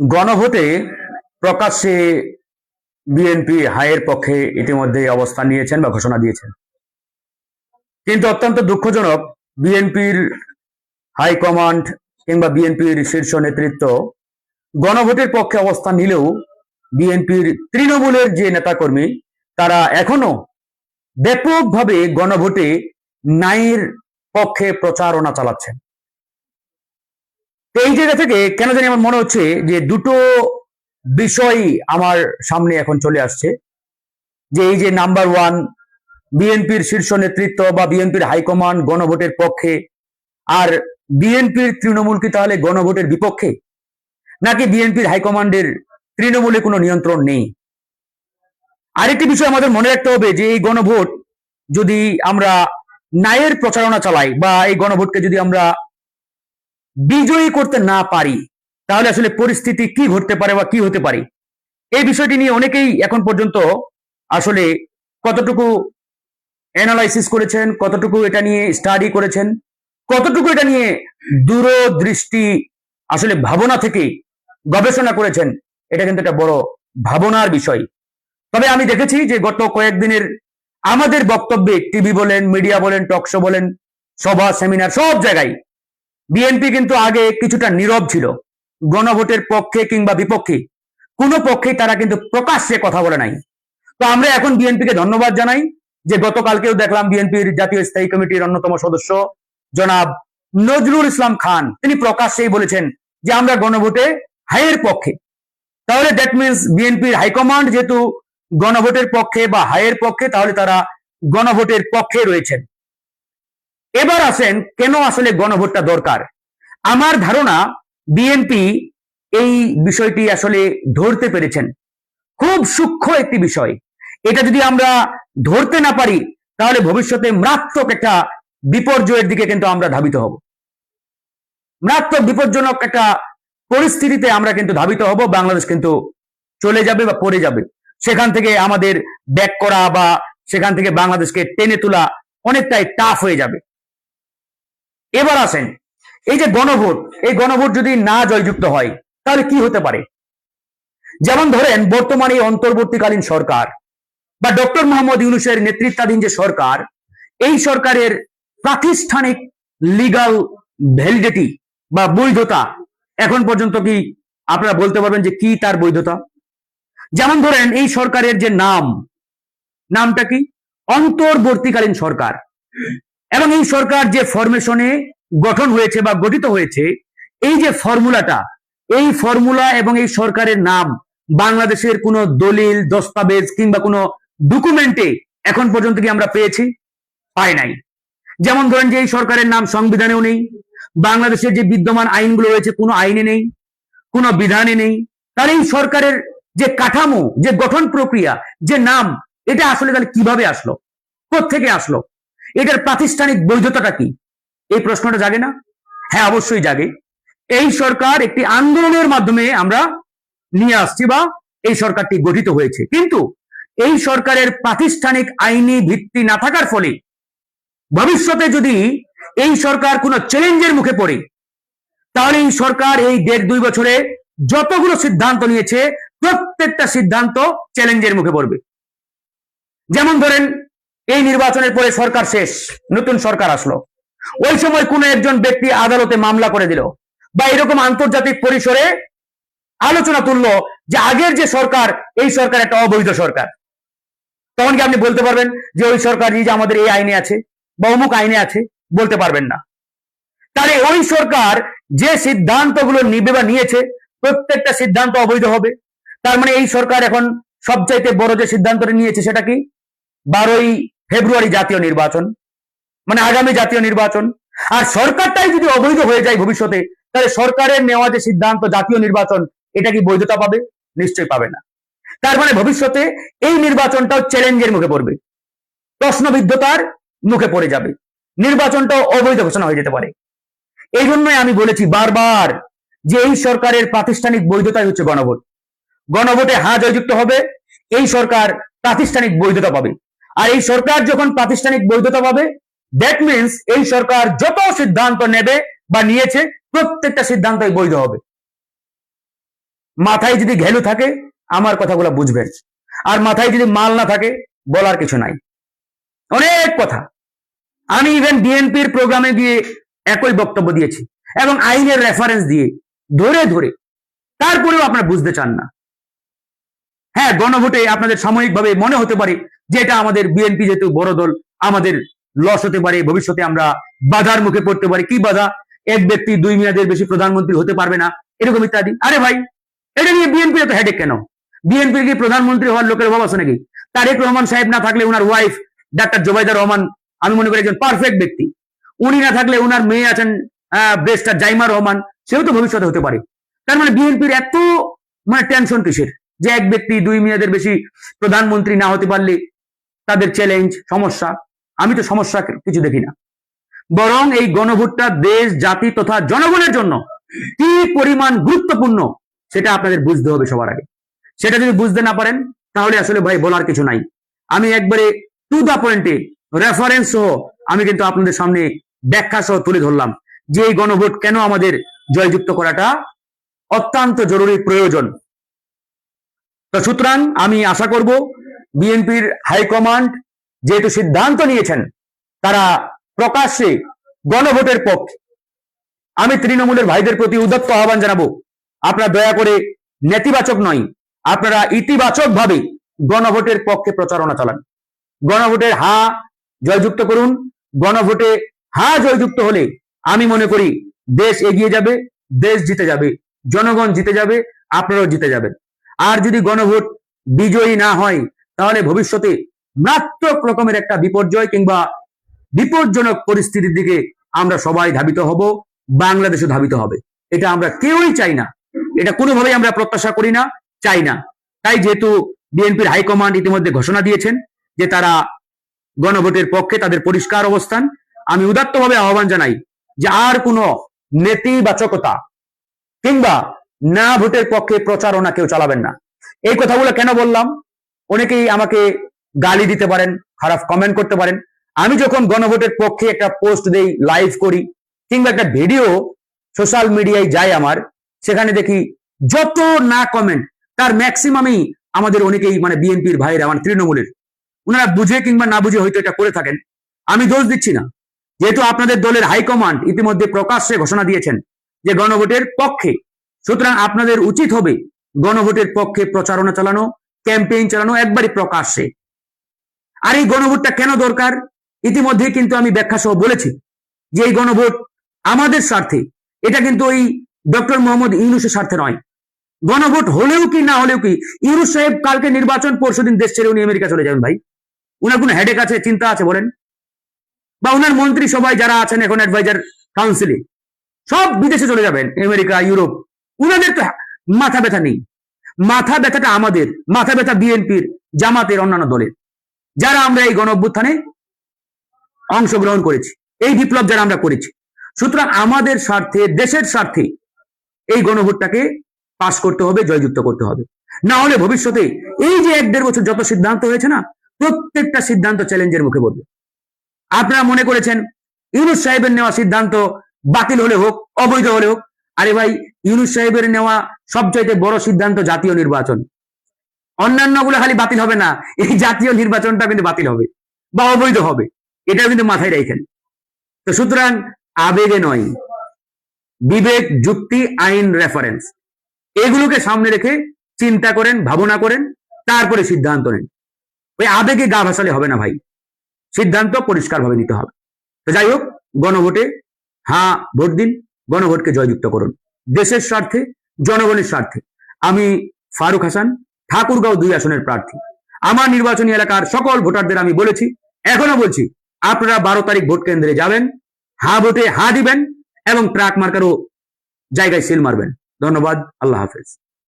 গণভোটে প্রকাশ্যে বিএনপি হায়ের পক্ষে ইতিমধ্যে অবস্থান নিয়েছেন বা ঘোষণা দিয়েছেন। কিন্তু অত্যন্ত দুঃখজনক, বিএনপির হাইকমান্ড কিংবা বিএনপির শীর্ষ নেতৃত্ব গণভোটের পক্ষে অবস্থান নিলেও বিএনপির তৃণমূলের যে নেতাকর্মী, তারা এখনও ব্যাপকভাবে গণভোটে নাইয়ের পক্ষে প্রচারণা চালাচ্ছেন। তো এই জায়গা থেকে কেন জানি আমার মনে হচ্ছে যে দুটো বিষয় আমার সামনে এখন চলে আসছে। যে এই যে নাম্বার ওয়ান বিএনপির শীর্ষ নেতৃত্ব বা বিএনপির হাইকমান্ড গণভোটের পক্ষে, আর বিএনপির তৃণমূল কি তাহলে গণভোটের বিপক্ষে? নাকি বিএনপির হাইকমান্ডের তৃণমূলে কোনো নিয়ন্ত্রণ নেই? আরেকটি বিষয় আমাদের মনে রাখতে হবে যে এই গণভোট যদি আমরা ন্যায়ের প্রচারণা চালাই বা এই গণভোটকে যদি আমরা বিজয়ী করতে না পারি, তাহলে আসলে পরিস্থিতি কি ঘটতে পারে বা কি হতে পারে? এই বিষয়টি নিয়ে অনেকেই এখন পর্যন্ত আসলে কতটুকু অ্যানালাইসিস করেছেন, কতটুকু এটা নিয়ে স্টাডি করেছেন, কতটুকু এটা নিয়ে দূরদৃষ্টি আসলে ভাবনা থেকে গবেষণা করেছেন, এটা কিন্তু একটা বড় ভাবনার বিষয়। তবে আমি দেখেছি যে গত কয়েকদিনের আমাদের বক্তব্যে টিভি বলেন মিডিয়া বলেন টকশো বলেন, সভা সেমিনার সব জায়গায় বিএনপি কিন্তু আগে কিছুটা নীরব ছিল, গণভোটের পক্ষে কিংবা বিপক্ষে। কোনো পক্ষেই তারা কিন্তু প্রকাশ্যে কথা বলে নাই। তো আমরা এখন বিএনপিকে ধন্যবাদ জানাই যে গতকালকেও দেখলাম বিএনপির জাতীয় স্থায়ী কমিটির অন্যতম সদস্য, জনাব নজরুল ইসলাম খান। তিনি প্রকাশ্যেই বলেছেন যে আমরা গণভোটে হাইয়ের পক্ষে। তাহলে দ্যাট মিনস বিএনপির হাইকমান্ড যেহেতু গণভোটের পক্ষে বা হাইয়ের পক্ষে, তাহলে তারা গণভোটের পক্ষে রয়েছেন। এবার আসেন, কেন আসলে গণভোটটা দরকার? আমার ধারণা বিএনপি এই বিষয়টি আসলে ধরতে পেরেছেন। খুব সূক্ষ্ম একটি বিষয়। এটা যদি আমরা ধরতে না পারি, তাহলে ভবিষ্যতে মারাত্মক একটা বিপর্যয়ের দিকে কিন্তু আমরা ধাবিত হব। মারাত্মক বিপজ্জনক একটা পরিস্থিতিতে আমরা কিন্তু ধাবিত হব, বাংলাদেশ কিন্তু চলে যাবে বা পড়ে যাবে। সেখান থেকে আমাদের ব্যাক করা বা সেখান থেকে বাংলাদেশকে টেনে তোলা অনেকটাই টাফ হয়ে যাবে। এবার আসেন। এই যে গণভোট, এই গণভোট যদি না জয়যুক্ত হয়, তাহলে কি হতে পারে? যেমন ধরেন, বর্তমানে অন্তর্বর্তীকালীন সরকার বা ডক্টর মোহাম্মদ ইউনুসের নেতৃত্বাধীন যে সরকার, এই সরকারের প্রাতিষ্ঠানিক লিগাল ভ্যালিডিটি বা বৈধতা এখন পর্যন্ত কি আপনারা বলতে পারবেন যে কি তার বৈধতা? যেমন ধরেন, এই সরকারের যে নাম, নামটা কি? অন্তর্বর্তীকালীন সরকার। এবং এই সরকার যে ফরমেশনে গঠন হয়েছে বা গঠিত হয়েছে, এই যে ফর্মুলাটা এই ফর্মুলা এবং এই সরকারের নাম বাংলাদেশের কোনো দলিল, দস্তাবেজ কিংবা কোনো ডকুমেন্টে এখন পর্যন্ত কি আমরা পেয়েছি? পাই নাই। যেমন ধরেন যে এই সরকারের নাম সংবিধানেও নেই, বাংলাদেশের যে বিদ্যমান আইনগুলো রয়েছে কোনো আইনে নেই, কোনো বিধানে নেই। তাহলে এই সরকারের যে কাঠামো, যে গঠন প্রক্রিয়া, যে নাম, এটা আসলে তাহলে কীভাবে আসলো? থেকে আসলো? এটার প্রাতিষ্ঠানিক বৈধতাটা কি? এই প্রশ্নটা জাগে না? হ্যাঁ অবশ্যই জাগে। এই সরকার একটি আন্দোলনের মাধ্যমে আমরা নিয়ে আসছি বা এই সরকারটি গঠিত হয়েছে। কিন্তু এই সরকারের প্রাতিষ্ঠানিক আইনি ভিত্তি না থাকার ফলে ভবিষ্যতে যদি এই সরকার কোনো চ্যালেঞ্জের মুখে পড়ে, তাহলে এই সরকার এই দেড় দুই বছরে যতগুলো সিদ্ধান্ত নিয়েছে, প্রত্যেকটা সিদ্ধান্ত চ্যালেঞ্জের মুখে পড়বে। যেমন ধরেন এই নির্বাচনের পরে সরকার শেষ, নতুন সরকার আসলো। ওই সময় কোন একজন ব্যক্তি আদালতে মামলা করে দিল বা এরকম আন্তর্জাতিক পরিসরে আলোচনা তুললো যে আগের যে সরকার, এই সরকার একটা অবৈধ সরকার। তখন কি আপনি বলতে পারবেন যে ওই সরকার যে আমাদের এই আইনে আছে বা অমুক আইনে আছে? বলতে পারবেন না। তাহলে ওই সরকার যে সিদ্ধান্তগুলো নিবে বা নিয়েছে, প্রত্যেকটা সিদ্ধান্ত অবৈধ হবে। তার মানে এই সরকার এখন সবচাইতে বড় যে সিদ্ধান্তটা নিয়েছে সেটা কি? বারোই ফেব্রুয়ারি জাতীয় নির্বাচন মানে আগামী জাতীয় নির্বাচন। আর সরকারটাই যদি অবৈধ হয়ে যায় ভবিষ্যতে, তাহলে সরকারের নেওয়া যে সিদ্ধান্ত জাতীয় নির্বাচন, এটা কি বৈধতা পাবে? নিশ্চয়ই পাবে না। তার মানে ভবিষ্যতে এই নির্বাচনটাও চ্যালেঞ্জের মুখে পড়বে। প্রশ্নবিদ্ধতার মুখে পড়ে যাবে। নির্বাচনটাও অবৈধ ঘোষণা হয়ে যেতে পারে। এই জন্যই আমি বলেছি বারবার যে এই সরকারের প্রাতিষ্ঠানিক বৈধতাই হচ্ছে গণভোট। গণভোটে হা জয়যুক্ত হবে, এই সরকার প্রাতিষ্ঠানিক বৈধতা পাবে। আর এই সরকার যখন প্রাতিষ্ঠানিক বৈধতা পাবে দ্যাট মিনস এই সরকার যত সিদ্ধান্ত নেবে বা নিয়েছে, প্রত্যেকটা সিদ্ধান্তই বৈধ হবে। মাথায় যদি ঘেলু থাকে, আমার কথাগুলো বুঝবেন আর মাথায় যদি মাল না থাকে, বলার কিছু নাই। অনেক কথা। আমি ইভেন বিএনপির প্রোগ্রামে গিয়ে একই বক্তব্য দিয়েছি এবং আইনের রেফারেন্স দিয়ে ধরে ধরে, তারপরেও আপনারা বুঝতে চান না। হ্যাঁ গণভোটে আপনাদের সাময়িকভাবে মনে হতে পারে যে এটা আমাদের বিএনপি যেহেতু বড় দল, আমাদের লস হতে পারে, ভবিষ্যতে আমরা বাধার মুখে পড়তে পারি। কি বাধা? এক ব্যক্তি, দুই মেয়াদের বেশি প্রধানমন্ত্রী হতে পারবে না। এরকম ইত্যাদি। আরে ভাই, এটা নিয়ে বিএনপি এত হেডেক কেন? বিএনপির কি প্রধানমন্ত্রী হওয়ার লোকের অভাব আছে নাকি? তারেক রহমান সাহেব না থাকলে ওনার ওয়াইফ ডাক্তার জোবাইদা রহমান, আমি মনে করি একজন পারফেক্ট ব্যক্তি। উনি না থাকলে ওনার মেয়ে আছেন ব্রেস্টার জাইমা রহমান, সেও তো ভবিষ্যতে হতে পারে। তার মানে বিএনপির এত মানে টেনশন কিসের? যে এক ব্যক্তি, দুই মেয়াদের বেশি প্রধানমন্ত্রী না হতে পারলে তাদের চ্যালেঞ্জ সমস্যা। আমি তো সমস্যা কিছু দেখি না। বরং এই গণভোটটা দেশ, জাতি তথা জনগণের জন্য কি পরিমাণ গুরুত্বপূর্ণ, সেটা আপনাদের বুঝতে হবে সবার আগে। সেটা যদি বুঝতে না পারেন, তাহলে আসলে ভাই বলার কিছু নাই। আমি একবারে টু দা পয়েন্টে রেফারেন্স সহ আমি কিন্তু আপনাদের সামনে ব্যাখ্যা সহ তুলে ধরলাম যে এই গণভোট কেন আমাদের জয়যুক্ত করাটা অত্যন্ত জরুরি, প্রয়োজন। তো সুতরাং আমি আশা করব বিএনপির হাইকমান্ড যেহেতু সিদ্ধান্ত নিয়েছেন, তারা প্রকাশ্যে গণভোটের পক্ষে। আমি তৃণমূলের ভাইদের প্রতি উদত্ত আহ্বান জানাব। আপনারা দয়া করে নেতিবাচক নয়, আপনারা ইতিবাচক ভাবে গণভোটের পক্ষে প্রচারণা চালান। গণভোটের হা জয়যুক্ত করুন, গণভোটে হা জয়যুক্ত হলে আমি মনে করি দেশ এগিয়ে যাবে, দেশ জিতে যাবে, জনগণ জিতে যাবে, আপনারাও জিতে যাবেন। আর যদি গণভোট বিজয়ী না হয় তাহলে ভবিষ্যতে মারাত্মক রকমের একটা বিপর্যয় কিংবা বিপজ্জনক পরিস্থিতির দিকে আমরা সবাই ধাবিত হব, বাংলাদেশও ধাবিত হবে। এটা আমরা কেউই চাই না। এটা কোনোভাবেই আমরা প্রত্যাশা করি না, চাই না। তাই যেহেতু বিএনপির হাইকমান্ড ইতিমধ্যে ঘোষণা দিয়েছেন যে তারা গণভোটের পক্ষে তাদের পরিষ্কার অবস্থান, আমি উদাত্তভাবে আহ্বান জানাই যে আর কোনো নেতিবাচকতা কিংবা না ভোটের পক্ষে প্রচারণা কেউ চালাবেন না। এই কথাগুলো কেন বললাম? অনেকেই আমাকে গালি দিতে পারেন, খারাপ কমেন্ট করতে পারেন। আমি যখন গণভোটের পক্ষে একটা পোস্ট দেই লাইভ করি, কিংবা একটা ভিডিও সোশ্যাল মিডিয়ায় যায় আমার, সেখানে দেখি যত না কমেন্ট তার ম্যাক্সিমামই আমাদের অনেকেই মানে বিএনপির ভাইয়ের আমার তৃণমূলের। ওনারা বুঝে কিংবা না বুঝে হয়তো এটা করে থাকেন। আমি দোষ দিচ্ছি না। যেহেতু আপনাদের দলের হাইকমান্ড ইতিমধ্যে প্রকাশ্যে ঘোষণা দিয়েছেন যে গণভোটের পক্ষে। সুতরাং আপনাদের উচিত হবে গণভোটের পক্ষে প্রচারণা চালানো ক্যাম্পেইন চালানো একবারই প্রকাশ্যে। আর এই গণভোটটা কেন দরকার? ইতিমধ্যে কিন্তু আমি ব্যাখ্যা সহ বলেছি যে এই গণভোট আমাদের স্বার্থে, এটা কিন্তু ওই ডক্টর মোহাম্মদ ইউনুসের স্বার্থে নয়। গণভোট হলেও কি না হলেও কি, ইউনুস সাহেব কালকে নির্বাচন, পরশুদিন দেশ ছেড়ে উনি আমেরিকা চলে যাবেন ভাই। উনার কোনো হেডেক আছে, চিন্তা আছে বলেন? বা উনার মন্ত্রী সবাই যারা আছেন এখন অ্যাডভাইজার কাউন্সিলে সব বিদেশে চলে যাবেন, আমেরিকা, ইউরোপ। উনাদের তো মাথা ব্যথা নেই। মাথা ব্যথাটা আমাদের, মাথা ব্যথা বিএনপির, জামাতের অন্যান্য দলের। যারা আমরা এই গণ অভ্যুত্থানে অংশগ্রহণ করেছি, এই বিপ্লব যারা আমরা করেছি। সুতরাং আমাদের স্বার্থে, দেশের স্বার্থে এই গণভোটটাকে পাশ করতে হবে, জয়যুক্ত করতে হবে। না হলে ভবিষ্যতে এই যে এক দেড় বছর যত সিদ্ধান্ত হয়েছে না, প্রত্যেকটা সিদ্ধান্ত চ্যালেঞ্জের মুখে পড়বে। আপনারা মনে করেছেন, ইউনুস সাহেবের নেওয়া সিদ্ধান্ত বাতিল হলে হোক, অবৈধ হলে হোক আরে ভাই, ইউনুস সাহেবের নেওয়া সবচাইতে বড় সিদ্ধান্ত জাতীয় নির্বাচন। অন্যান্যগুলো খালি বাতিল হবে না, এই জাতীয় নির্বাচনটা কিন্তু বাতিল হবে বা অবৈধ হবে, এটাও কিন্তু মাথায় রাখেন তো সুতরাং আবেগে নয়, বিবেক, যুক্তি, আইন রেফারেন্স এগুলোকে সামনে রেখে চিন্তা করেন, ভাবনা করেন, তারপরে সিদ্ধান্ত নেন। ওই আবেগে গা ভাসালে হবে না ভাই, সিদ্ধান্ত পরিষ্কারভাবে নিতে হবে। তো যাই হোক, গণভোটে হ্যাঁ ভোট দিন। গণভোটকে জয়যুক্ত করুন। দেশের স্বার্থে, জনগণের স্বার্থে। আমি ফারুক হাসান, ঠাকুরগাঁও দুই আসনের প্রার্থী। আমার নির্বাচনী এলাকার সকল ভোটারদের আমি বলেছি, এখনও বলছি, আপনারা বারো তারিখ ভোট কেন্দ্রে যাবেন, হা ভোটে হা দিবেন এবং ট্রাক মার্কারও জায়গায় সিল মারবেন। ধন্যবাদ, আল্লাহ হাফেজ।